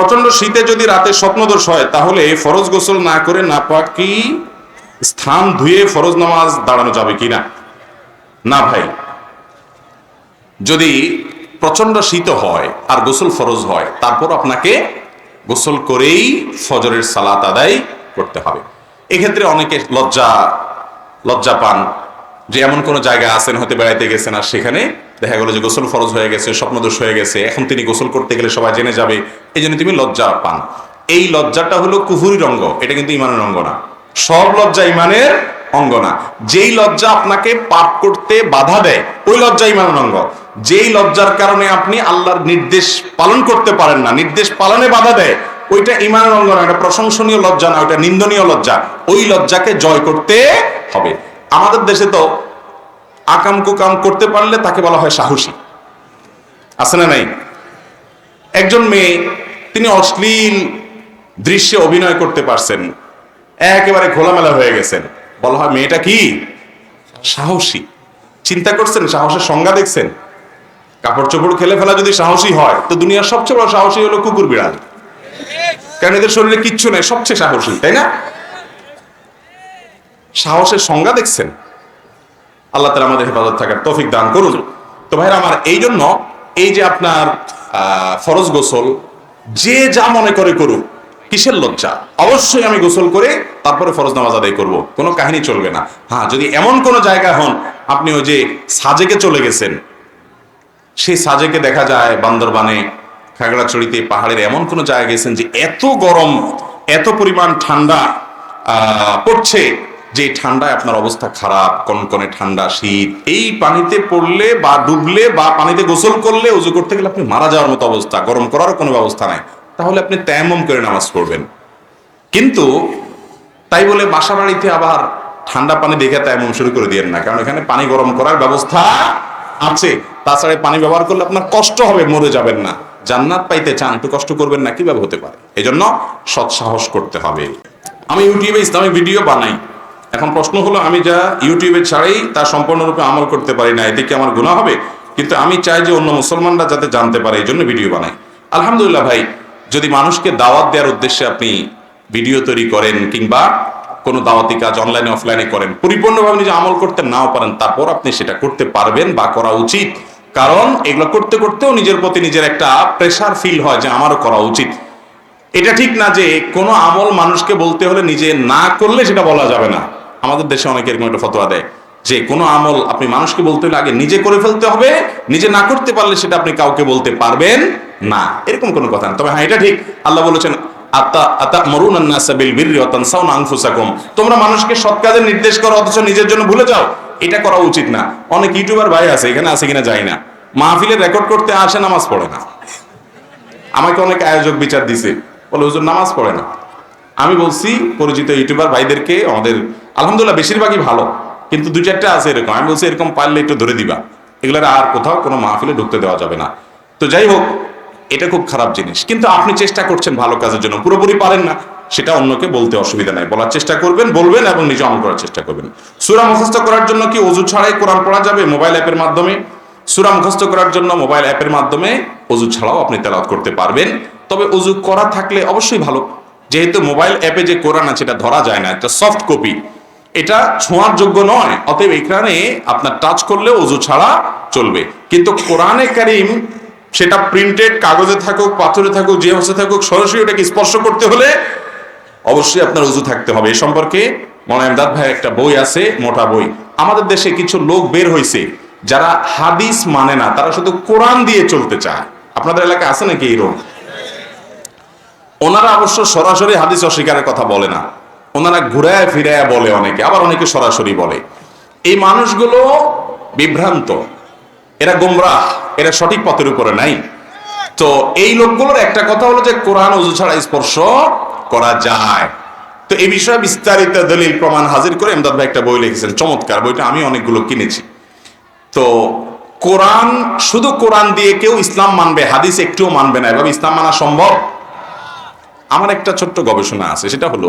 প্রচণ্ড শীতে যদি রাতে স্বপ্নদোষ হয়, তাহলে ফরজ গোসল না করে নাপাকি স্থান ধুয়ে ফরজ নামাজ দাঁড়ানো যাবে কিনা? না না ভাই। যদি প্রচণ্ড শীত হয় আর গোসল ফরজ হয়, তারপর আপনাকে গোসল করেই ফজরের সালাত আদায় করতে হবে। এক্ষেত্রে অনেকে লজ্জা লজ্জা পান যে এমন কোনো জায়গায় আছেন হতে বেড়াইতে গেছেন আর সেখানে দেখা গেলো যে গোসল ফরজ হয়ে গেছে, স্বপ্নদোষ হয়ে গেছে, এখন তিনি গোসল করতে গেলে সবাই জেনে যাবে। এই জন্য তুমি লজ্জা পান। এই লজ্জাটা হলো কুহুরির অঙ্গ, এটা কিন্তু ইমানের অঙ্গ না। সব লজ্জা ইমানের অঙ্গ না। যেই লজ্জা আপনাকে পাপ করতে বাধা দেয়, ওই লজ্জা ইমানের অঙ্গ। যেই লজ্জার কারণে আপনি আল্লাহর নির্দেশ পালন করতে পারেন না, নির্দেশ পালনে বাধা দেয়, ওইটা ইমানের অঙ্গ না, এটা প্রশংসনীয় লজ্জা না, ওইটা নিন্দনীয় লজ্জা। ওই লজ্জাকে জয় করতে হবে। আমাদের দেশে তো আকাম কুকাম করতে পারলে তাকে বলা হয় সাহসী। আছে না নাই? একজন মেয়ে, তিনি অশ্লীল দৃশ্যে অভিনয় করতে পারছেন, একেবারে খোলামেলা হয়ে গেছেন। বলা হয় মেয়েটা কি? সাহসী। চিন্তা করছেন, সাহসের সংজ্ঞা দেখছেন? কাপড় চোপড় খেলে ফেলা যদি সাহসী হয়, তো দুনিয়ার সবচেয়ে বড় সাহসী হলো কুকুর বিড়াল। কারণ এদের শরীরে কিচ্ছু নেই, সবচেয়ে সাহসী, তাই না? সাহসের সংজ্ঞা দেখছেন? আল্লাহ তালা আমাদের হেফাজত থাকার তৌফিক দান করুন। তো ভাইরা আমার এই জন্য এই যে আপনার ফরজ গোসল, যে যা মনে করে করুক, কিসের লজ্জা? অবশ্যই আমি গোসল করে তারপরে ফরজ নামাজ আদায় করব। কোনো কাহিনী চলবে না। হ্যাঁ যদি এমন কোনো জায়গা হন, আপনি ওই যে সাজেকে চলে গেছেন, সেই সাজেকে দেখা যায় বান্দরবানে, খাগড়াছড়িতে, পাহাড়ের এমন কোনো জায়গায় গেছেন যে এত গরম, এত পরিমাণ ঠান্ডা পড়ছে যে ঠান্ডায় আপনার অবস্থা খারাপ, কনকনে ঠান্ডা, শীত, এই পানিতে পড়লে বা ডুবলে বা পানিতে গোসল করলে উজু করতে গেলে আপনি মারা যাওয়ার মতো অবস্থা, গরম করার কোনো ব্যবস্থা নাই। তাহলে আপনি তেমম করে নামাজ পড়বেন। কিন্তু তাই বলে বাসা বাড়িতে আবার ঠান্ডা পানি দেখে তেমন শুরু করে দিয়েন না, কারণ এখানে পানি গরম করার ব্যবস্থা আছে। তাছাড়া পানি ব্যবহার করলে আপনার কষ্ট হবে, মরে যাবেন না। জান্নাত পাইতে চান, একটু কষ্ট করবেন না, কীভাবে হতে পারে? এই জন্য সৎসাহস করতে হবে। আমি ইউটিউবে ইসলামিক ভিডিও বানাই। এখন প্রশ্ন হলো, আমি যা ইউটিউবে ছাড়াই তা সম্পূর্ণরূপে আমল করতে পারি না, এতে কি আমার গুণা হবে? কিন্তু আমি চাই যে অন্য মুসলমানরা যাতে জানতে পারে, এই জন্য ভিডিও বানাই। আলহামদুলিল্লাহ ভাই, যদি মানুষকে দাওয়াত দেওয়ার উদ্দেশ্যে আপনি ভিডিও তৈরি করেন কিংবা কোনো দাওয়াতি কাজ অনলাইনে অফলাইনে করেন, পরিপূর্ণভাবে নিজে আমল করতে নাও পারেন, তারপর আপনি সেটা করতে পারবেন বা করা উচিত। কারণ এগুলো করতে করতেও নিজের প্রতি নিজের একটা প্রেশার ফিল হয় যে আমারও করা উচিত। এটা ঠিক না যে কোনো আমল মানুষকে বলতে হলে নিজে না করলে সেটা বলা যাবে না। আমাদের দেশে অনেকে এরকম একটা ফতোয়া দেয় যে, কোনো আমল আপনি মানুষকে বলতে হলে আগে নিজে করে ফেলতে হবে, নিজে না করতে পারলে সেটা আপনি কাউকে বলতে পারবেন না। এরকম কোনো কথা না। তবে হ্যাঁ এটা ঠিক। আল্লাহ বলেছেন তোমরা মানুষকে সৎ কাজের নির্দেশ করো, অথচ নিজের জন্য ভুলে যাও। এটা করা উচিত না। অনেক ইউটিউবার ভাই আছে, এখানে আছে কিনা যাই না। মাহফিলে রেকর্ড করতে আসে, নামাজ পড়ে না। আমাকে অনেক আয়োজক বিচার দিছে। বলে, হুজুর, নামাজ পড়ে না। আমি বলছি পরিচিত ইউটিউবার ভাইদেরকে, আমাদের আলহামদুলিল্লাহ বেশিরভাগই ভালো, কিন্তু দু চারটা আছে এরকম। আমি বলছি এরকম পারলে একটু ধরে দিবা। এগুলোর আর কোথাও কোনো মাহফিলে ঢুকতে দেওয়া যাবে না। তো যাই হোক, এটা খুব খারাপ জিনিস। কিন্তু আপনি চেষ্টা করছেন ভালো কাজের জন্য, পুরোপুরি পারেন না। সেটা অন্যকে বলতে অসুবিধা নাই। বলার চেষ্টা করবেন, বলবেন এবং নিজে আমল করার চেষ্টা করবেন। সুরা মুখস্থ করার জন্য কি অজু ছাড়াই কোরআন পড়া যাবে মোবাইল অ্যাপের মাধ্যমে? সুরা মুখস্থ করার জন্য মোবাইল অ্যাপের মাধ্যমে অজু ছাড়াও আপনি তেলাওয়াত করতে পারবেন। তবে অজু করা থাকলে অবশ্যই ভালো। যেহেতু মোবাইল অ্যাপে যে কোরআন আছে, এটা ধরা যায় না, একটা সফট কপি এটা ছোঁয়ার যোগ্য নয়, অতএব এখানে আপনার টাচ করলে অজু ছাড়া চলবে। কিন্তু কোরআনে কারিম, সেটা প্রিন্টেড কাগজে থাকুক, পাথরে থাকুক, যে হচ্ছে থাকুক, সরাসরি ওটাকে স্পর্শ করতে হলে অবশ্যই আপনার উজু থাকতে হবে। এই সম্পর্কে মনায়মদাদ ভাই একটা বই আছে, মোটা বই। আমাদের দেশে কিছু লোক বের হয়েছে যারা হাদিস মানে না, তারা শুধু কোরআন দিয়ে চলতে চায়। আপনাদের এলাকায় আছে নাকি এই রোগ? ওনারা অবশ্য সরাসরি হাদিস অস্বীকারের কথা বলে না। ওনারা ঘুরায় ফিরায় বলে অনেকে, আবার অনেকে সরাসরি বলে। এই মানুষগুলো বিভ্রান্ত। এরা গোমরাহ, এরা সঠিক পথের উপরে নাই। তো এই লোকগুলোর একটা কথা হলো যে, কোরআন উজু ছাড়া স্পর্শ করা যায়। তো এই বিষয়ে বিস্তারিত দলিল প্রমাণ হাজির করে এমদাদ ভাই একটা বই লিখেছেন, চমৎকার। বইটা আমি অনেকগুলো কিনেছি। তো কোরআন, শুধু কোরআন দিয়ে কেউ ইসলাম মানবে, হাদিস একটুও মানবে না। এভাবে ইসলাম মানা সম্ভব? আমার একটা ছোট্ট গবেষণা আছে, সেটা হলো,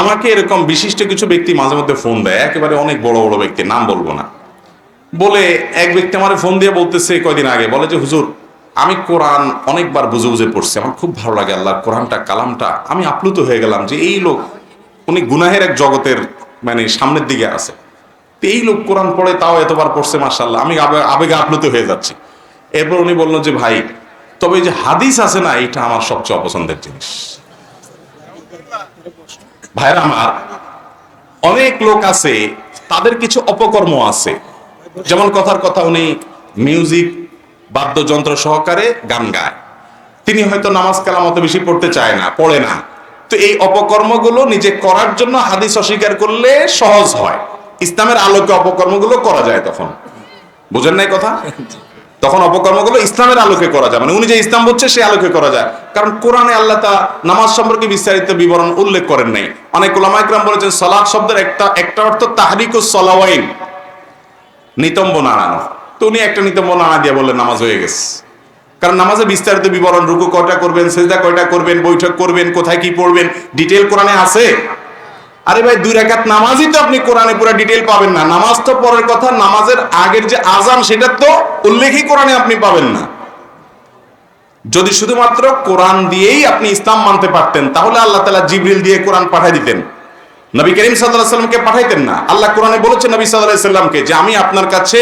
আমাকে এরকম বিশিষ্ট কিছু ব্যক্তি মাঝে মধ্যে ফোন দেয়, একেবারে অনেক বড় বড় ব্যক্তি, নাম বলব না। বলে, এক ব্যক্তি আমার ফোন দিয়ে বলতেছে কয়দিন আগে, বলে যে, হুজুর, আমি কোরআন অনেকবার বুঝে বুঝে পড়ছি, আমার খুব ভালো লাগে আল্লাহর কোরআনটা, কালামটা। আমি আপ্লুত হয়ে গেলাম যে, এই লোক, উনি গুনাহের এক জগতের মানে সামনের দিকে আছে। তো এই লোক কোরআন পড়ে, তাও এতবার পড়ছে মার্শাল্লাহ আমি আবেগে আপ্লুত হয়ে যাচ্ছি। এরপর উনি বলল যে, ভাই তবে যে হাদিস আছে না, এটা আমার সবচেয়ে অপছন্দের জিনিস। ভাইরা আমার, অনেক লোক আছে, তাদের কিছু অপকর্ম আছে। যেমন কথার কথা উনি মিউজিক, বাদ্যযন্ত্র সহকারে গান গায়। তিনি হয়তো নামাজ কালাম অত বেশি পড়তে চায় না, পড়ে না। তো এই অপকর্মগুলো নিজে করার জন্য হাদিস অস্বীকার করলে সহজ হয়। ইসলামের আলোকে অপকর্মগুলো করা যায় তখন। বুঝেন নাই কথা? তখন অপকর্মগুলো ইসলামের আলোকে করা যায়। মানে উনি যে ইসলাম বলছে সে আলোকে করা যায়। কারণ কোরআনে আল্লাহ তা নামাজ সম্পর্কে বিস্তারিত বিবরণ উল্লেখ করেন নাই। অনেক ওলামা ইকরাম বলেছেন সালাদ শব্দের একটা একটা অর্থ তাহরিক ও সলাওয়াইন, নিতম্ব নাড়ানো। তো উনি একটা নিতম্ব নাড়া দিয়ে বললেন, নামাজ হয়ে গেছে। কারণ নামাজে বিস্তারিত বিবরণ, রুকু কয়টা করবেন, সেজদা কয়টা করবেন, বৈঠক করবেন, কোথায় কি পড়বেন ডিটেল কোরআনে আছে? আরে ভাই, দুই রাকাত নামাজই তো আপনি কোরআনে পুরো ডিটেল পাবেন না। নামাজ তো পরের কথা, নামাজের আগের যে আজান সেটা তো উল্লেখই কোরআনে আপনি পাবেন না। যদি শুধুমাত্র কোরআন দিয়েই আপনি ইসলাম মানতে পারতেন, তাহলে আল্লাহ তালা জিবরিল দিয়ে কোরআন পাঠিয়ে দিতেন। নবী করিম সাল্লাহ পাঠাইতেন না। আল্লাহ কোরআনে বলেছেন নবী সাল্লাহ যে আমি আপনার কাছে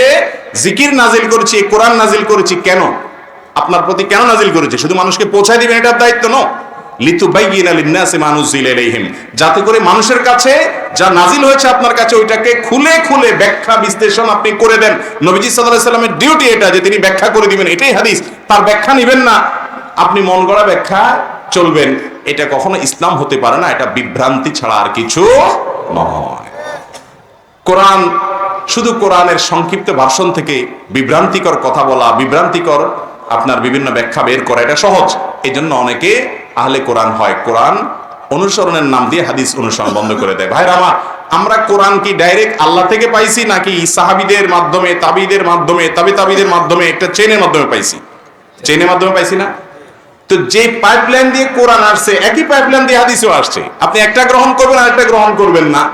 জিকির নাজিল করেছি কোরআন নাজিল করেছি কেন? আপনার প্রতি কেন নাজিল করেছি? শুধু মানুষকে পৌঁছায় দিবেন, এটার দায়িত্ব ন যাতে করে মানুষের কাছে যা নাজিল হয়েছে আপনার কাছে, ওইটাকে খুলে খুলে ব্যাখ্যা, বিশ্লেষণ আপনি করে দেন। নবীজি আলাইহি সাল্লামের ডিউটি এটা যে তিনি ব্যাখ্যা করে দিবেন। এটাই হাদিস। তার ব্যাখ্যা নেবেন না। আপনি মন গড়া ব্যাখ্যা চলবেন। এটা কখনো ইসলাম হতে পারে না। এটা বিভ্রান্তি ছাড়া আর কিছু নয়। কোরআন, শুধু কোরআনের সংক্ষিপ্ত ভাষণ থেকে বিভ্রান্তিকর কথা বলা, বিভ্রান্তিকর আপনার বিভিন্ন ব্যাখ্যা বের করা, এটা সহজ। এই অনেকে আহলে কোরআন হয়। কোরআন অনুসরণের নাম দিয়ে হাদিস অনুসরণ বন্ধ করে দেয়। ভাইরা আমার, আমরা কোরআন কি ডাইরেক্ট আল্লাহ থেকে পাইছি নাকি সাহাবিদের মাধ্যমে, তাবিদের মাধ্যমে, তাবি তাবিদের মাধ্যমে, একটা চেনের মাধ্যমে পাইছি? চেনের মাধ্যমে পাইছি না? তো যে পাইপলাইন দিয়ে কোরআন আসছে, একই পাইপলাইন দিয়ে হাদিসও আসছে। আপনি একটা গ্রহণ করবেন আর একটা গ্রহণ করবেন না।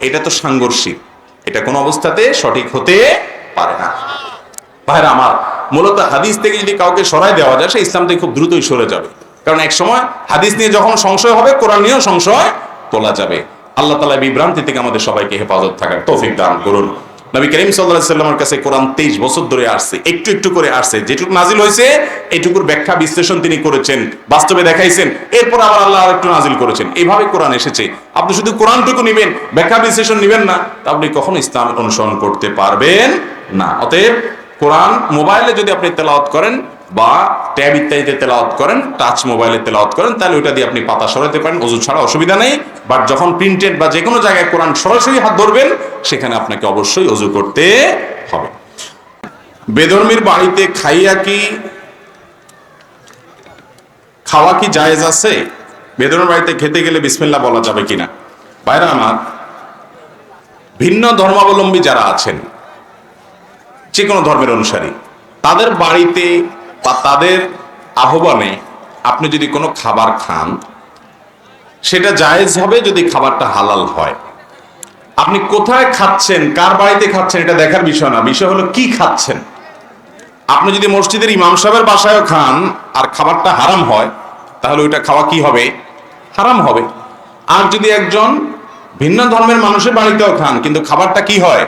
এটা তো সাংঘর্ষিক। এটা কোন অবস্থাতে সঠিক হতে পারে না। ভাইরা আমার, মূলত হাদিস থেকে যদি কাউকে সরাই দেওয়া যায়, সে ইসলাম থেকে খুব দ্রুতই সরে যাবে। কারণ এক সময় হাদিস নিয়ে যখন সংশয় হবে, কোরআন নিয়েও সংশয় তোলা যাবে। আল্লাহ তালা বিভ্রান্তি থেকে আমাদের সবাইকে হেফাজত থাকার তৌফিক দান করুন। নবী করিম সাল্লাহ কাছে কোরআন তেইশ বছর ধরে আসছে, একটু একটু করে আসছে। যেটুকু নাজিল হয়েছে এইটুকুর ব্যাখ্যা বিশ্লেষণ তিনি করেছেন, বাস্তবে দেখাইছেন, এরপর আবার আল্লাহ আর একটু নাজিল করেছেন। এইভাবে কোরআন এসেছে। আপনি শুধু কোরআনটুকু নিবেন, ব্যাখ্যা বিশ্লেষণ নেবেন না, তা আপনি কখনো ইসলাম অনুসরণ করতে পারবেন না। অতএব কোরআন মোবাইলে যদি আপনি তেলাওয়াত করেন বা ট্যাব ইত্যাদিতে তেলাওয়াত করেন, টাচ মোবাইলে তেলাওয়াত করেন, তাহলে ওইটা দিয়ে আপনি পাতা সরাতে পারেন, অজু ছাড়া অসুবিধা নেই। বাট যখন প্রিন্টেড বা যে কোনো জায়গায় কোরআন সরাসরি হাত ধরবেন, সেখানে আপনাকে অবশ্যই অজু করতে হবে। বেদর্মীর বাড়িতে খাইয়া কি, খাওয়া কি জায়েজ আছে? বেদর্মীর বাড়িতে খেতে গেলে বিসমিল্লাহ বলা যাবে কিনা? বাইরা আমার, ভিন্ন ধর্মাবলম্বী যারা আছেন, যে কোনো ধর্মের অনুসারী, তাদের বাড়িতে তাদের আহ্বানে আপনি যদি কোনো খাবার খান, সেটা জায়েজ হবে যদি খাবারটা হালাল হয়। আপনি কোথায় খাচ্ছেন, কার বাড়িতে খাচ্ছেন, এটা দেখার বিষয় না। বিষয় হলো কি খাচ্ছেন। আপনি যদি মসজিদের ইমাম সাহেবের বাসায়ও খান আর খাবারটা হারাম হয়, তাহলে ওইটা খাওয়া কি হবে? হারাম হবে। আর যদি একজন ভিন্ন ধর্মের মানুষের বাড়িতেও খান, কিন্তু খাবারটা কি হয়?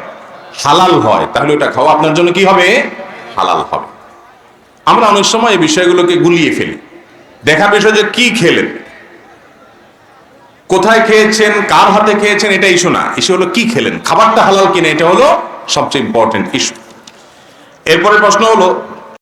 হালাল হয়, তাহলে ওটা খাওয়া আপনার জন্য কি হবে? হালাল হবে। আমরা অনেক সময় এই বিষয়গুলোকে গুলিয়ে ফেলি। দেখা বিষয় যে কি খেলেন? কোথায় খেয়েছেন? কার হাতে খেয়েছেন? এটা ইস্যু না। ইস্যু হলো কি খেলেন? খাবারটা হালাল কিনা? এটা হলো সবচেয়ে ইম্পর্টেন্ট ইস্যু এরপরে প্রশ্ন হলো